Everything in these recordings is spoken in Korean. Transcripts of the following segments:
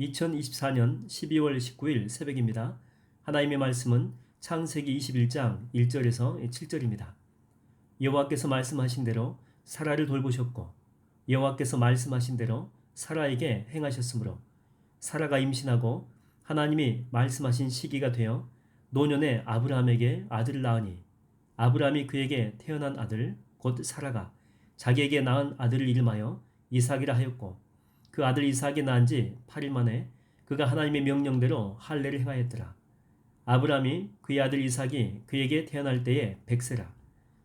2024년 12월 19일 새벽입니다. 하나님의 말씀은 창세기 21장 1절에서 7절입니다. 여호와께서 말씀하신 대로 사라를 돌보셨고 여호와께서 말씀하신 대로 사라에게 행하셨으므로 사라가 임신하고 하나님이 말씀하신 시기가 되어 노년에 아브라함에게 아들을 낳으니 아브라함이 그에게 태어난 아들 곧 사라가 자기에게 낳은 아들을 이름하여 이삭이라 하였고 그 아들 이삭이 낳은 지 8일 만에 그가 하나님의 명령대로 할례를 행하였더라. 아브라함이 그의 아들 이삭이 그에게 태어날 때에 백세라.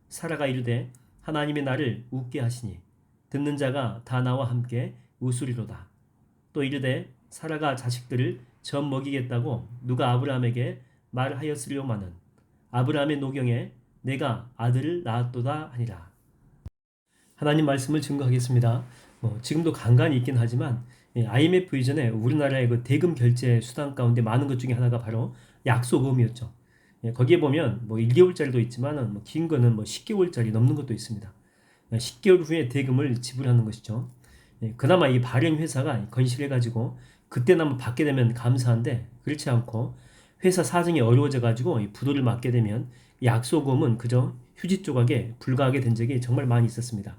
사라가 이르되 하나님의 나를 웃게 하시니 듣는 자가 다 나와 함께 웃으리로다. 또 이르되 사라가 자식들을 젖 먹이겠다고 누가 아브라함에게 말하였으려마는 아브라함의 노경에 내가 아들을 낳았도다 하니라. 하나님 말씀을 증거하겠습니다. 뭐 지금도 간간히 있긴 하지만 예, IMF 이전에 우리나라의 그 대금 결제 수단 가운데 많은 것 중에 하나가 바로 약속음이었죠. 예, 거기에 보면 뭐 1개월짜리도 있지만은 뭐 긴 거는 뭐 10개월짜리 넘는 것도 있습니다. 10개월 예, 후에 대금을 지불하는 것이죠. 예, 그나마 이 발행 회사가 건실해 가지고 그때나마 받게 되면 감사한데 그렇지 않고 회사 사정이 어려워져 가지고 부도를 맞게 되면 약속음은 그저 휴지 조각에 불과하게 된 적이 정말 많이 있었습니다.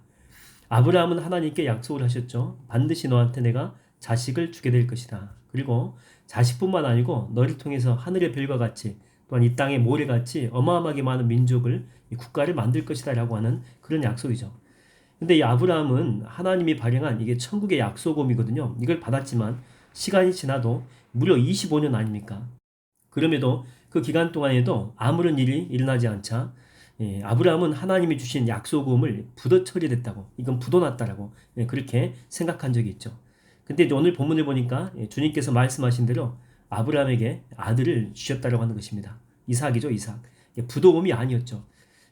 아브라함은 하나님께 약속을 하셨죠. 반드시 너한테 내가 자식을 주게 될 것이다. 그리고 자식뿐만 아니고 너를 통해서 하늘의 별과 같이 또한 이 땅의 모래같이 어마어마하게 많은 민족을 국가를 만들 것이다라고 하는 그런 약속이죠. 근데 이 아브라함은 하나님이 발행한 이게 천국의 약속음이거든요. 이걸 받았지만 시간이 지나도 무려 25년 아닙니까? 그럼에도 그 기간 동안에도 아무런 일이 일어나지 않자 예, 아브라함은 하나님이 주신 약속음을 부도 처리됐다고 이건 부도났다라고 예, 그렇게 생각한 적이 있죠. 근데 오늘 본문을 보니까 예, 주님께서 말씀하신 대로 아브라함에게 아들을 주셨다고 하는 것입니다. 이삭이죠, 이삭. 예, 부도음이 아니었죠.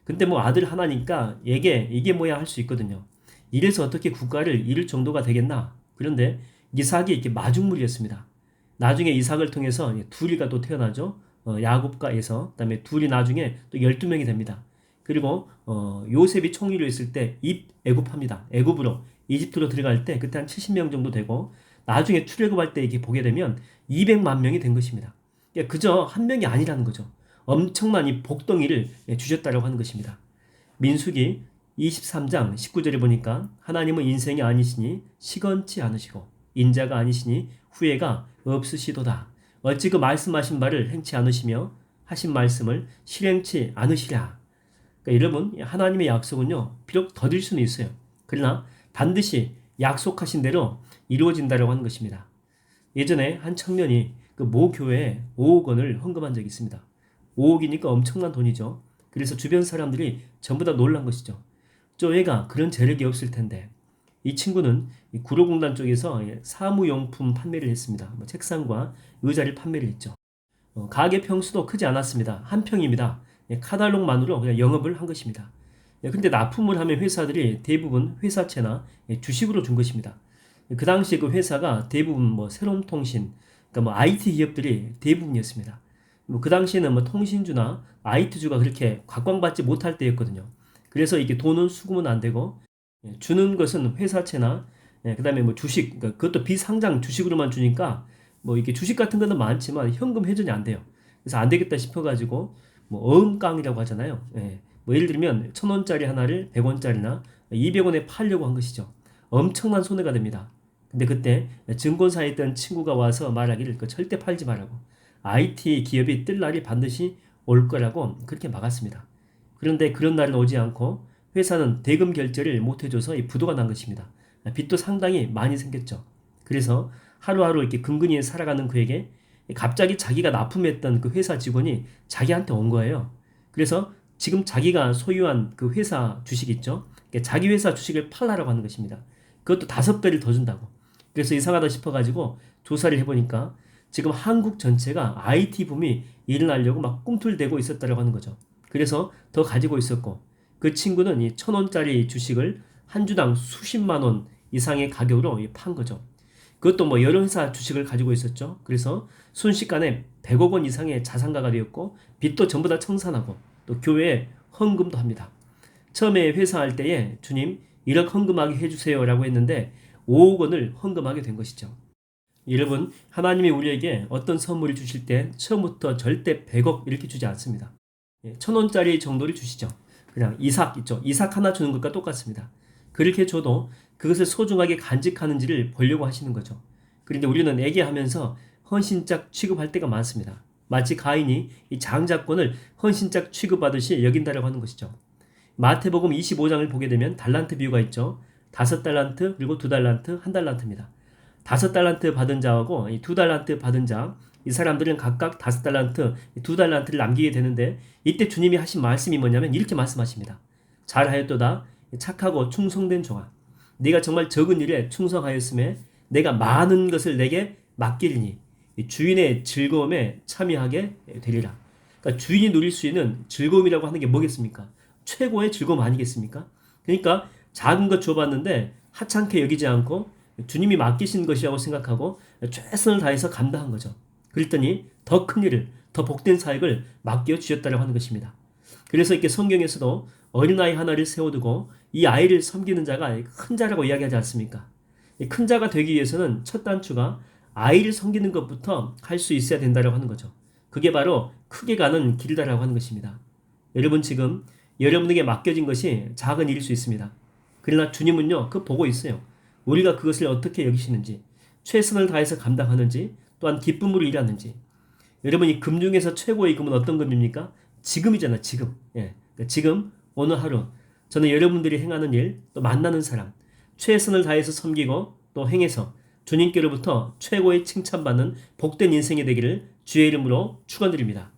근데 뭐 아들 하나니까 이게 이게 뭐야 할 수 있거든요. 이래서 어떻게 국가를 잃을 정도가 되겠나? 그런데 이삭이 이렇게 마중물이었습니다. 나중에 이삭을 통해서 둘이가 또 태어나죠. 어, 야곱과 에서 그다음에 둘이 나중에 또 12명이 됩니다. 그리고 어, 요셉이 총리로 있을 때 입 애굽합니다. 애굽으로 이집트로 들어갈 때 그때 한 70명 정도 되고 나중에 출애굽할 때 이렇게 보게 되면 200만 명이 된 것입니다. 그러니까 그저 한 명이 아니라는 거죠. 엄청난 이 복덩이를 주셨다고 하는 것입니다. 민수기 23장 19절에 보니까 하나님은 인생이 아니시니 시건치 않으시고 인자가 아니시니 후회가 없으시도다. 어찌 그 말씀하신 바를 행치 않으시며 하신 말씀을 실행치 않으시랴. 그러니까 여러분 하나님의 약속은요 비록 더딜 수는 있어요. 그러나 반드시 약속하신 대로 이루어진다고 하는 것입니다. 예전에 한 청년이 그 모 교회에 5억 원을 헌금한 적이 있습니다. 5억이니까 엄청난 돈이죠. 그래서 주변 사람들이 전부 다 놀란 것이죠. 저 애가 그런 재력이 없을 텐데 이 친구는 구로공단 쪽에서 사무용품 판매를 했습니다. 뭐 책상과 의자를 판매를 했죠. 어, 가게 평수도 크지 않았습니다. 한 평입니다. 예, 카달록만으로 그냥 영업을 한 것입니다. 예, 근데 납품을 하면 회사들이 대부분 회사채나 예, 주식으로 준 것입니다. 그 당시에 그 회사가 대부분 뭐 새롬통신, 그러니까 뭐 IT 기업들이 대부분이었습니다. 뭐 그 당시에는 뭐 통신주나 IT주가 그렇게 각광받지 못할 때였거든요. 그래서 이게 돈은 수금은 안 되고 주는 것은 회사채나 그다음에 뭐 주식, 그러니까 그것도 비상장 주식으로만 주니까 뭐 이게 주식 같은 거는 많지만 현금 회전이 안 돼요. 그래서 안 되겠다 싶어가지고 뭐 어음깡이라고 하잖아요. 예. 뭐 예를 들면 천 원짜리 하나를 백 원짜리나 이백 원에 팔려고 한 것이죠. 엄청난 손해가 됩니다. 근데 그때 증권사에 있던 친구가 와서 말하기를 그 절대 팔지 말라고 IT 기업이 뜰 날이 반드시 올 거라고 그렇게 막았습니다. 그런데 그런 날은 오지 않고 회사는 대금 결제를 못 해줘서 이 부도가 난 것입니다. 빚도 상당히 많이 생겼죠. 그래서 하루하루 이렇게 근근히 살아가는 그에게 갑자기 자기가 납품했던 그 회사 직원이 자기한테 온 거예요. 그래서 지금 자기가 소유한 그 회사 주식 있죠. 그러니까 자기 회사 주식을 팔라라고 하는 것입니다. 그것도 다섯 배를 더 준다고. 그래서 이상하다 싶어가지고 조사를 해보니까 지금 한국 전체가 IT 붐이 일어나려고 막 꿈틀대고 있었다고 하는 거죠. 그래서 더 가지고 있었고 그 친구는 이 천 원짜리 주식을 한 주당 수십만 원 이상의 가격으로 판 거죠. 그것도 뭐 여러 회사 주식을 가지고 있었죠. 그래서 순식간에 100억 원 이상의 자산가가 되었고 빚도 전부 다 청산하고 또 교회에 헌금도 합니다. 처음에 회사할 때에 주님 1억 헌금하게 해주세요라고 했는데 5억 원을 헌금하게 된 것이죠. 여러분, 하나님이 우리에게 어떤 선물을 주실 때 처음부터 절대 100억 이렇게 주지 않습니다. 예, 천 원짜리 정도를 주시죠. 그냥 이삭 있죠. 이삭 하나 주는 것과 똑같습니다. 그렇게 줘도 그것을 소중하게 간직하는지를 보려고 하시는 거죠. 그런데 우리는 애기하면서 헌신짝 취급할 때가 많습니다. 마치 가인이 이 장자권을 헌신짝 취급하듯이 여긴다라고 하는 것이죠. 마태복음 25장을 보게 되면 달란트 비유가 있죠. 다섯 달란트 그리고 두 달란트 한 달란트입니다. 다섯 달란트 받은 자하고 이두 달란트 받은 자, 이 사람들은 각각 다섯 달란트, 두 달란트를 남기게 되는데 이때 주님이 하신 말씀이 뭐냐면 이렇게 말씀하십니다. 잘하였도다 착하고 충성된 종아 네가 정말 적은 일에 충성하였음에 내가 많은 것을 내게 맡기리니 이 주인의 즐거움에 참여하게 되리라. 그러니까 주인이 누릴 수 있는 즐거움이라고 하는 게 뭐겠습니까? 최고의 즐거움 아니겠습니까? 그러니까 작은 것 줘봤는데 하찮게 여기지 않고 주님이 맡기신 것이라고 생각하고 최선을 다해서 감당한 거죠. 그랬더니 더 큰 일을, 더 복된 사역을 맡겨 주셨다고 하는 것입니다. 그래서 이렇게 성경에서도 어린아이 하나를 세워두고 이 아이를 섬기는 자가 큰 자라고 이야기하지 않습니까? 이큰 자가 되기 위해서는 첫 단추가 아이를 섬기는 것부터 할 수 있어야 된다고 하는 거죠. 그게 바로 크게 가는 길이다라고 하는 것입니다. 여러분 지금 여러분에게 맡겨진 것이 작은 일일 수 있습니다. 그러나 주님은요, 그 보고 있어요. 우리가 그것을 어떻게 여기시는지, 최선을 다해서 감당하는지, 또한 기쁨으로 일하는지. 여러분 이 금 중에서 최고의 금은 어떤 금입니까? 지금이잖아, 지금. 예. 그러니까 지금 오늘 하루 저는 여러분들이 행하는 일, 또 만나는 사람, 최선을 다해서 섬기고 또 행해서 주님께로부터 최고의 칭찬받는 복된 인생이 되기를 주의 이름으로 축원드립니다.